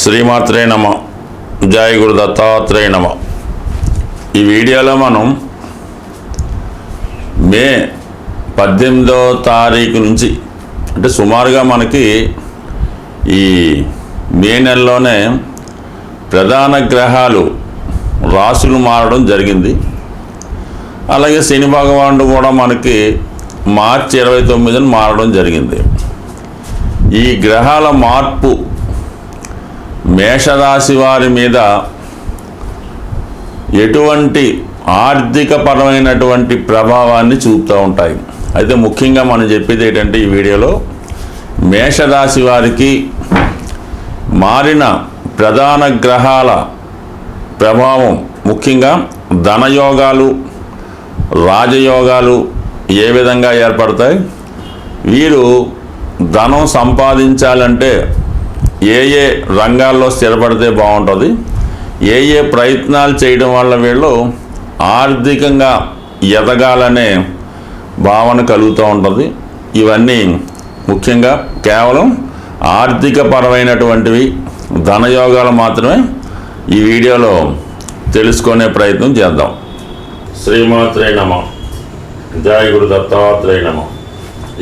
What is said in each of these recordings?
శ్రీమాత్రే నమ. జయ గురు దత్తాత్రేయ నమ. ఈ వీడియోలో మనం మే పద్దెనిమిదో తారీఖు నుంచి అంటే సుమారుగా మనకి ఈ మే నెలలోనే ప్రధాన గ్రహాలు రాశులు మారడం జరిగింది. అలాగే శని భగవానుడు కూడా మనకి మార్చి ఇరవై తొమ్మిదిని మారడం జరిగింది. ఈ గ్రహాల మార్పు మేషరాశి వారి మీద ఎటువంటి ఆర్థిక పరమైనటువంటి ప్రభావాన్ని చూపుతూ ఉంటాయి. అయితే ముఖ్యంగా మనం చెప్పేది ఏంటంటే ఈ వీడియోలో మేషరాశి వారికి మారిన ప్రధాన గ్రహాల ప్రభావం ముఖ్యంగా ధనయోగాలు రాజయోగాలు ఏ విధంగా ఏర్పడతాయి? వీరు ధనం సంపాదించాలంటే ఏ ఏ రంగాల్లో స్థిరపడితే బాగుంటుంది ఏ ఏ ప్రయత్నాలు చేయడం వల్ల వీళ్ళు ఆర్థికంగా ఎదగాలనే భావన కలుగుతూ ఉంటుంది. ఇవన్నీ ముఖ్యంగా కేవలం ఆర్థిక పరమైనటువంటివి ధనయోగాలు మాత్రమే ఈ వీడియోలో తెలుసుకునే ప్రయత్నం చేద్దాం. శ్రీమాత్రే నమ. జయ గురు దత్తాత్రేయ నమ.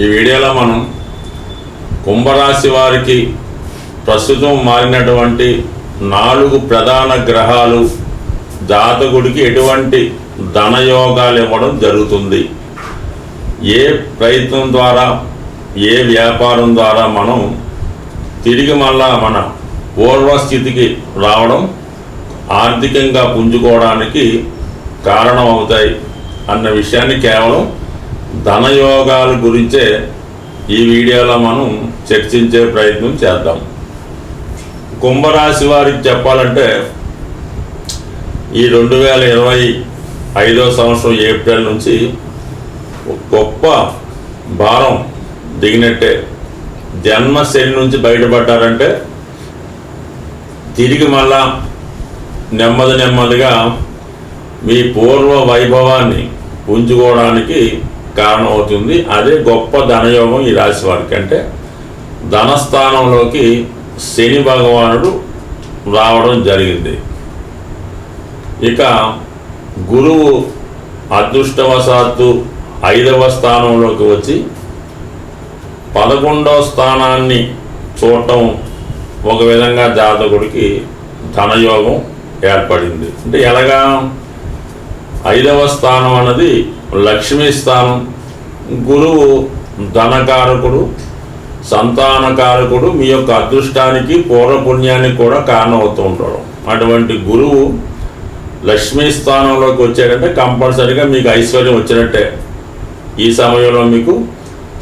ఈ వీడియోలో మనం కుంభరాశి వారికి ప్రస్తుతం మారినటువంటి నాలుగు ప్రధాన గ్రహాలు జాతకుడికి ఎటువంటి ధనయోగాలు ఇవ్వడం జరుగుతుంది. ఏ ప్రయత్నం ద్వారా ఏ వ్యాపారం ద్వారా మనం తిరిగి మళ్ళా మన పూర్వస్థితికి రావడం ఆర్థికంగా పుంజుకోవడానికి కారణం అవుతాయి అన్న విషయాన్ని కేవలం ధనయోగాల గురించే ఈ వీడియోలో మనం చర్చించే ప్రయత్నం చేద్దాం. కుంభరాశి వారికి చెప్పాలంటే ఈ రెండు వేల ఇరవై ఐదో సంవత్సరం ఏప్రిల్ నుంచి గొప్ప భారం దిగినట్టే. జన్మశని నుంచి బయటపడ్డారంటే తిరిగి మళ్ళా నెమ్మది నెమ్మదిగా మీ పూర్వ వైభవాన్ని పుంజుకోవడానికి కారణమవుతుంది. అదే గొప్ప ధనయోగం ఈ రాశి వారికి. అంటే ధనస్థానంలోకి శని భగవానుడు రావడం జరిగింది. ఇక గురువు అదృష్టవశాత్తు ఐదవ స్థానంలోకి వచ్చి పదకొండవ స్థానాన్ని చూడటం ఒక విధంగా జాతకుడికి ధనయోగం ఏర్పడింది. అంటే ఎలాగా? ఐదవ స్థానం అన్నది లక్ష్మీ స్థానం. గురువు ధనకారకుడు సంతానకారకుడు మీ యొక్క అదృష్టానికి పూర్వపుణ్యానికి కూడా కారణమవుతూ ఉంటాడు. అటువంటి గురువు లక్ష్మీ స్థానంలోకి వచ్చాడంటే కంపల్సరిగా మీకు ఐశ్వర్యం వచ్చినట్టే. ఈ సమయంలో మీకు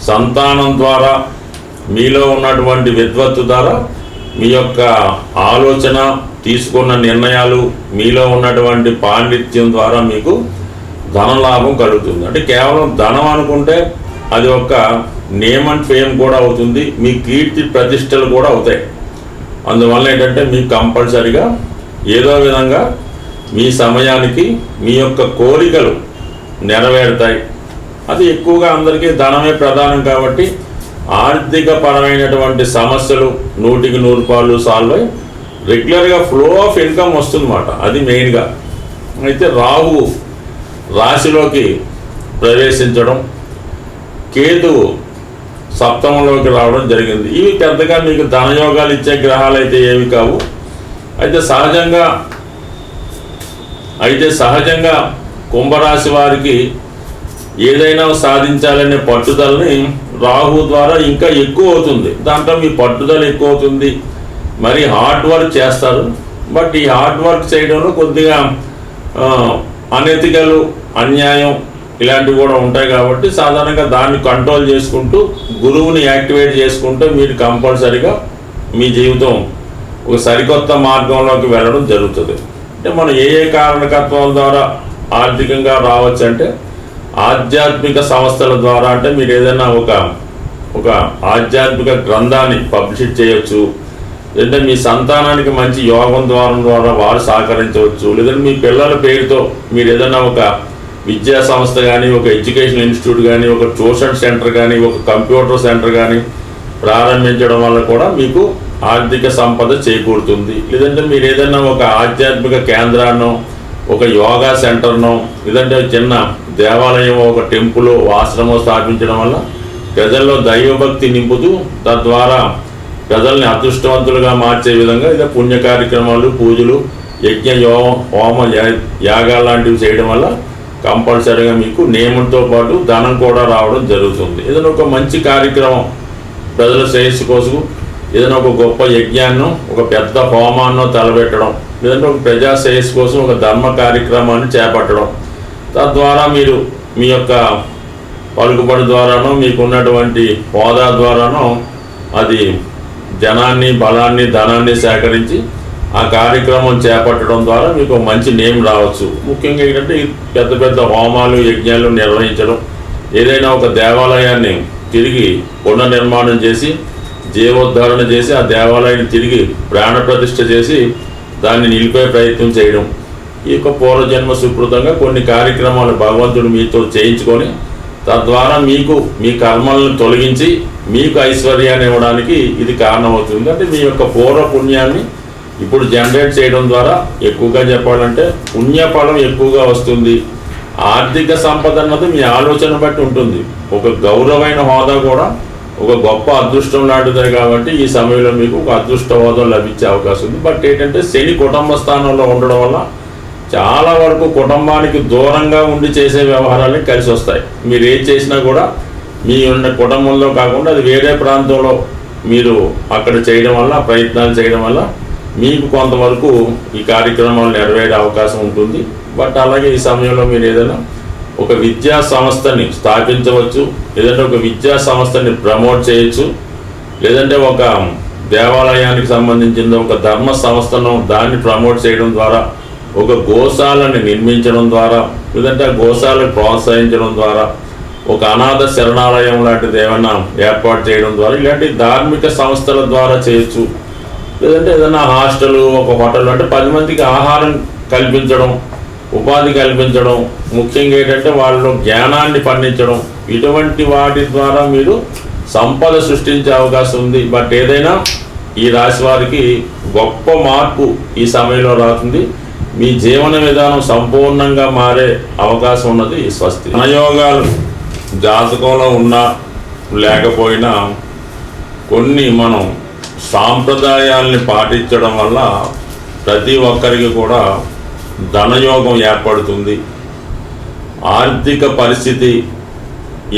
సంతానం ద్వారా మీలో ఉన్నటువంటి విద్వత్తు ద్వారా మీ యొక్క ఆలోచన తీసుకున్న నిర్ణయాలు మీలో ఉన్నటువంటి పాండిత్యం ద్వారా మీకు ధనలాభం కలుగుతుంది. అంటే కేవలం ధనం అనుకుంటే అది ఒక నేమ్ అండ్ ఫేమ్ కూడా అవుతుంది మీ కీర్తి ప్రతిష్టలు కూడా అవుతాయి. అందువల్ల ఏంటంటే మీకు కంపల్సరిగా ఏదో విధంగా మీ సమయానికి మీ యొక్క కోరికలు నెరవేరుతాయి. అది ఎక్కువగా అందరికీ ధనమే ప్రధానం కాబట్టి ఆర్థిక పరమైనటువంటి సమస్యలు నూటికి నూరు పాలు సాల్వ్ అయి రెగ్యులర్గా ఫ్లో ఆఫ్ ఇన్కమ్ వస్తుందన్నమాట. అది మెయిన్గా అయితే రాహు రాశిలోకి ప్రవేశించడం కేతువు సప్తమంలోకి రావడం జరిగింది. ఇవి పెద్దగా మీకు ధనయోగాలు ఇచ్చే గ్రహాలు అయితే ఏవి కావు. అయితే సహజంగా అయితే సహజంగా కుంభరాశి వారికి ఏదైనా సాధించాలనే పట్టుదలని రాహు ద్వారా ఇంకా ఎక్కువ అవుతుంది. దాంట్లో మీ పట్టుదల ఎక్కువ అవుతుంది. మరి హార్డ్ వర్క్ చేస్తారు. బట్ ఈ హార్డ్ వర్క్ చేయడంలో కొద్దిగా అనెతికలు అన్యాయం ఇలాంటివి కూడా ఉంటాయి కాబట్టి సాధారణంగా దాన్ని కంట్రోల్ చేసుకుంటూ గురువుని యాక్టివేట్ చేసుకుంటే మీరు కంపల్సరిగా మీ జీవితం ఒక సరికొత్త మార్గంలోకి వెళ్ళడం జరుగుతుంది. అంటే మనం ఏ ఏ కారణకత్వం ద్వారా ఆర్థికంగా రావచ్చు అంటే ఆధ్యాత్మిక సంస్థల ద్వారా అంటే మీరు ఏదైనా ఒక ఒక ఆధ్యాత్మిక గ్రంథాన్ని పబ్లిష్ చేయొచ్చు లేదంటే మీ సంతానానికి మంచి యోగం ద్వారా ద్వారా వారు సహకరించవచ్చు లేదంటే మీ పిల్లల పేరుతో మీరు ఏదైనా ఒక విద్యా సంస్థ కానీ ఒక ఎడ్యుకేషన్ ఇన్స్టిట్యూట్ కానీ ఒక ట్యూషన్ సెంటర్ కానీ ఒక కంప్యూటర్ సెంటర్ కానీ ప్రారంభించడం వల్ల కూడా మీకు ఆర్థిక సంపద చేకూరుతుంది. లేదంటే మీరు ఏదైనా ఒక ఆధ్యాత్మిక కేంద్రాన్నో ఒక యోగా సెంటర్నో లేదంటే చిన్న దేవాలయం ఒక టెంపుల్ ఆశ్రమం స్థాపించడం వల్ల ప్రజల్లో దైవభక్తి నింపుతూ తద్వారా ప్రజల్ని అదృష్టవంతులుగా మార్చే విధంగా ఇదే పుణ్య కార్యక్రమాలు పూజలు యజ్ఞ యో హోమ యాగాలు లాంటివి చేయడం వల్ల కంపల్సరీగా మీకు నియమంతో పాటు ధనం కూడా రావడం జరుగుతుంది. ఏదైనా ఒక మంచి కార్యక్రమం ప్రజల శ్రేయస్సు కోసం ఏదైనా ఒక గొప్ప యజ్ఞాన్నో ఒక పెద్ద హోమాన్నో తలపెట్టడం లేదంటే ఒక ప్రజా శ్రేయస్సు కోసం ఒక ధర్మ కార్యక్రమాన్ని చేపట్టడం తద్వారా మీరు మీ యొక్క పలుకుబడి ద్వారానో మీకున్నటువంటి హోదా ద్వారానో అది జనాన్ని బలాన్ని ధనాన్ని సేకరించి ఆ కార్యక్రమం చేపట్టడం ద్వారా మీకు మంచి నేమ్ రావచ్చు. ముఖ్యంగా ఏంటంటే పెద్ద పెద్ద హోమాలు యజ్ఞాలు నిర్వహించడం. ఏదైనా ఒక దేవాలయాన్ని తిరిగి పునర్నిర్మాణం చేసి జీవోద్ధరణ చేసి ఆ దేవాలయాన్ని తిరిగి ప్రాణప్రతిష్ఠ చేసి దాన్ని నిలిపే ప్రయత్నం చేయడం. ఈ యొక్క పూర్వజన్మ సుకృతంగా కొన్ని కార్యక్రమాలు భగవంతుడు మీతో చేయించుకొని తద్వారా మీకు మీ కర్మలను తొలగించి మీకు ఐశ్వర్యాన్ని ఇవ్వడానికి ఇది కారణమవుతుంది. అంటే మీ యొక్క పూర్వ పుణ్యాన్ని ఇప్పుడు జనరేట్ చేయడం ద్వారా ఎక్కువగా చెప్పాలంటే పుణ్యఫలం ఎక్కువగా వస్తుంది. ఆర్థిక సంపద అన్నది మీ ఆలోచన బట్టి ఉంటుంది. ఒక గౌరవమైన హోదా కూడా ఒక గొప్ప అదృష్టం లాంటిదే కాబట్టి ఈ సమయంలో మీకు ఒక అదృష్ట హోదా లభించే అవకాశం ఉంది. బట్ ఏంటంటే శని కుటుంబ స్థానంలో ఉండడం వల్ల చాలా వరకు కుటుంబానికి దూరంగా ఉండి చేసే వ్యవహారాలే కలిసి వస్తాయి. మీరు ఏం చేసినా కూడా మీ ఉన్న కుటుంబంలో కాకుండా అది వేరే ప్రాంతంలో మీరు అక్కడ చేయడం వల్ల ప్రయత్నాలు చేయడం వల్ల మీకు కొంతవరకు ఈ కార్యక్రమాలు నెరవేరే అవకాశం ఉంటుంది. బట్ అలాగే ఈ సమయంలో మీరు ఏదైనా ఒక విద్యా సంస్థని స్థాపించవచ్చు లేదంటే ఒక విద్యా సంస్థని ప్రమోట్ చేయొచ్చు లేదంటే ఒక దేవాలయానికి సంబంధించిన ఒక ధర్మ సంస్థను దాన్ని ప్రమోట్ చేయడం ద్వారా ఒక గోశాలని నిర్మించడం ద్వారా లేదంటే ఆ గోశాలను ప్రోత్సహించడం ద్వారా ఒక అనాథ శరణాలయం లాంటిది ఏమైనా ఏర్పాటు చేయడం ద్వారా ఇలాంటి ధార్మిక సంస్థల ద్వారా చేయొచ్చు. లేదంటే ఏదైనా హాస్టల్ ఒక హోటల్ అంటే పది మందికి ఆహారం కల్పించడం ఉపాధి కల్పించడం ముఖ్యంగా ఏంటంటే వాళ్ళు జ్ఞానాన్ని పండించడం ఇటువంటి వాటి ద్వారా మీరు సంపద సృష్టించే అవకాశం ఉంది. బట్ ఏదైనా ఈ రాశి వారికి గొప్ప మార్పు ఈ సమయంలో రాతుంది. మీ జీవన విధానం సంపూర్ణంగా మారే అవకాశం ఉన్నది స్వస్తి. ధనయోగాలు జాతకంలో ఉన్నా లేకపోయినా కొన్ని మనం సాంప్రదాయాల్ని పాటించడం వల్ల ప్రతి ఒక్కరికి కూడా ధనయోగం ఏర్పడుతుంది. ఆర్థిక పరిస్థితి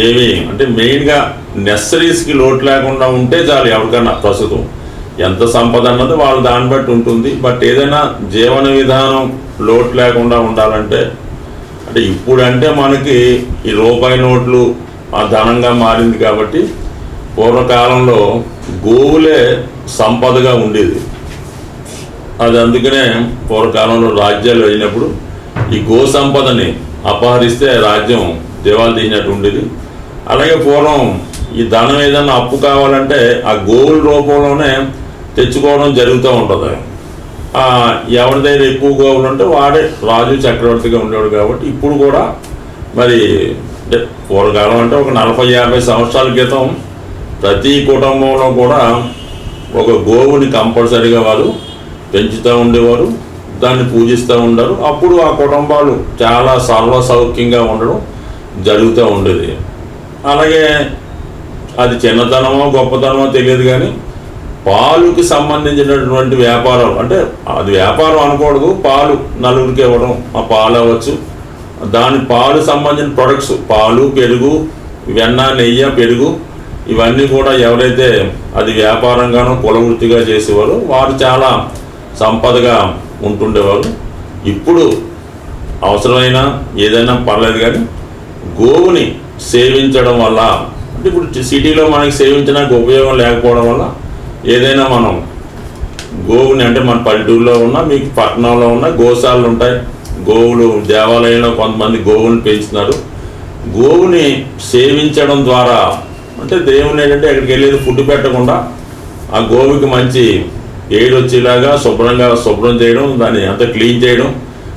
ఏమి అంటే మెయిన్గా నెసరీస్కి లోటు లేకుండా ఉంటే చాలు ఎవరికన్నా ప్రస్తుతం. ఎంత సంపద అన్నది వాళ్ళ దాన్ని బట్టి ఉంటుంది. బట్ ఏదైనా జీవన విధానం లోటు లేకుండా ఉండాలంటే అంటే ఇప్పుడంటే మనకి ఈ రూపాయి నోట్లు ఆ ధనంగా మారింది కాబట్టి పూర్వకాలంలో గోవులే సంపదగా ఉండేది. అది అందుకనే పూర్వకాలంలో రాజ్యాలు వెళ్ళినప్పుడు ఈ గో సంపదని అపహరిస్తే రాజ్యం దివాలు తీసినట్టు ఉండేది. అలాగే పూర్వం ఈ ధనం ఏదైనా అప్పు కావాలంటే ఆ గోవుల రూపంలోనే తెచ్చుకోవడం జరుగుతూ ఉంటుంది. ఆ, ఎవరి దగ్గర ఎక్కువ గోవులు ఉంటే వాడే రాజు చక్రవర్తిగా ఉండేవాడు కాబట్టి ఇప్పుడు కూడా మరి అంటే పూర్వకాలం అంటే ఒక నలభై యాభై సంవత్సరాల క్రితం ప్రతి కుటుంబంలో కూడా ఒక గోవుని కంపల్సరీగా వారు పెంచుతూ ఉండేవారు దాన్ని పూజిస్తూ ఉండరు. అప్పుడు ఆ కుటుంబాలు చాలా సర్వ సౌఖ్యంగా ఉండడం జరుగుతూ ఉండేది. అలాగే అది చిన్నతనమో గొప్పతనమో తెలియదు కానీ పాలుకి సంబంధించినటువంటి వ్యాపారం అంటే అది వ్యాపారం అనకూడదు పాలు నలుగురికి ఇవ్వడం ఆ పాలు అవ్వచ్చు. దాని పాలు సంబంధించిన ప్రొడక్ట్స్ పాలు పెరుగు వెన్న నెయ్యి పెరుగు ఇవన్నీ కూడా ఎవరైతే అది వ్యాపారంగానో కులవృత్తిగా చేసేవారో వారు చాలా సంపదగా ఉంటుండేవారు. ఇప్పుడు అవసరమైన ఏదైనా పర్లేదు కానీ గోవుని సేవించడం వల్ల అంటే ఇప్పుడు సిటీలో మనకి సేవించడానికి ఉపయోగం లేకపోవడం వల్ల ఏదైనా మనం గోవుని అంటే మన పల్లెటూరులో ఉన్న మీకు పట్టణంలో ఉన్న గోశాలలు ఉంటాయి. గోవులు దేవాలయంలో కొంతమంది గోవుని పెంచుతున్నారు. గోవుని సేవించడం ద్వారా అంటే దేవుని ఏంటంటే అక్కడికి వెళ్ళేది ఫుడ్ పెట్టకుండా ఆ గోవుకి మంచి ఏడు వచ్చేలాగా శుభ్రంగా శుభ్రం చేయడం దాన్ని అంత క్లీన్ చేయడం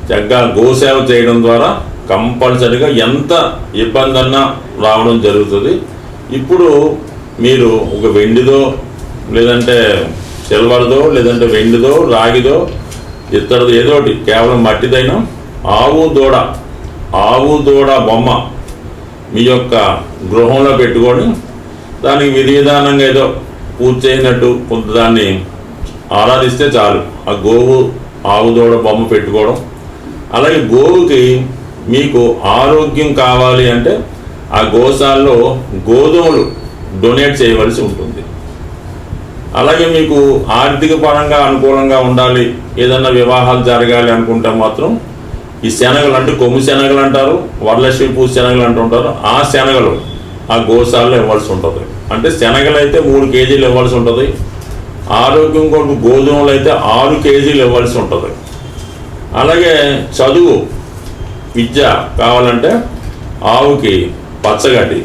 చక్కగా గోసేవ చేయడం ద్వారా కంపల్సరిగా ఎంత ఇబ్బంది అన్నా రావడం జరుగుతుంది. ఇప్పుడు మీరు ఒక వెండిదో లేదంటే సిల్వర్దో లేదంటే వెండిదో రాగిదో ఇత్తడిదో ఏదో ఒకటి కేవలం మట్టిదైనా ఆవు దూడ ఆవు దూడ బొమ్మ మీ యొక్క గృహంలో పెట్టుకొని దానికి విధి విధానంగా ఏదో పూజ చేయనట్టు కొంత దాన్ని ఆరాధిస్తే చాలు. ఆ గోవు ఆవు దూడ బొమ్మ పెట్టుకోవడం. అలాగే గోవుకి మీకు ఆరోగ్యం కావాలి అంటే ఆ గోశాలలో గోధుమలు డొనేట్ చేయవలసి ఉంటుంది. అలాగే మీకు ఆర్థిక పరంగా అనుకూలంగా ఉండాలి. ఏదన్నా వివాహాలు జరగాలి అనుకుంటే మాత్రం ఈ శనగలు అంటే కొమ్ము శనగలు అంటారు వరలక్ష్మి పూజ శనగలు అంటుంటారు. ఆ శనగలు ఆ గోశాలలో ఇవ్వాల్సి ఉంటుంది. అంటే శనగలు అయితే మూడు కేజీలు ఇవ్వాల్సి ఉంటుంది. ఆరోగ్యం కొరకు గోధుమలు అయితే ఆరు కేజీలు ఇవ్వాల్సి ఉంటుంది. అలాగే చదువు విద్య కావాలంటే ఆవుకి పచ్చగడ్డి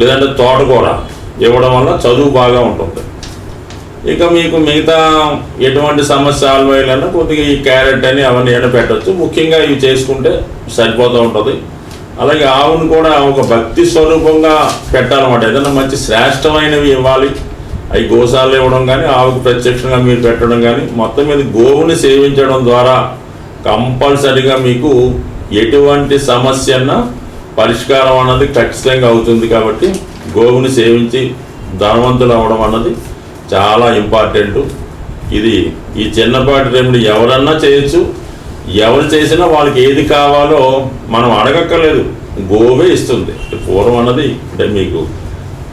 లేదంటే తోటకూర ఇవ్వడం వల్ల చదువు బాగా ఉంటుంది. ఇక మీకు మిగతా ఎటువంటి సమస్య సాల్వ్ అయ్యాలన్నా కొద్దిగా ఈ క్యారెట్ అని అవన్నీ అయినా పెట్టచ్చు ముఖ్యంగా ఇవి చేసుకుంటే సరిపోతూ ఉంటుంది. అలాగే ఆవును కూడా ఒక భక్తి స్వరూపంగా పెట్టాలన్నమాట. ఏదైనా మంచి శ్రేష్టమైనవి ఇవ్వాలి. అవి గోశాలలో ఇవ్వడం కానీ ఆవుకు ప్రత్యక్షంగా మీరు పెట్టడం కానీ మొత్తం మీద గోవుని సేవించడం ద్వారా కంపల్సరిగా మీకు ఎటువంటి సమస్య అన్నా పరిష్కారం అన్నది ఖచ్చితంగా అవుతుంది కాబట్టి గోవుని సేవించి ధనవంతులు అవ్వడం అన్నది చాలా ఇంపార్టెంట్. ఇది ఈ చిన్నపాటి రెమెడీ ఎవరన్నా చేయొచ్చు. ఎవరు చేసినా వాళ్ళకి ఏది కావాలో మనం అడగక్కర్లేదు. గోవే ఇస్తుంది. పూర్వం అన్నది అంటే మీకు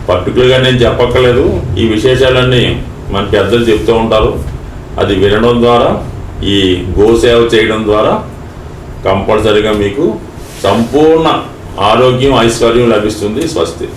పర్టికులర్గా నేను చెప్పక్కర్లేదు. ఈ విశేషాలన్నీ మన పెద్దలు చెప్తూ ఉంటారు. అది వినడం ద్వారా ఈ గోసేవ చేయడం ద్వారా కంపల్సరిగా మీకు సంపూర్ణ ఆరోగ్యం ఐశ్వర్యం లభిస్తుంది స్వస్తి.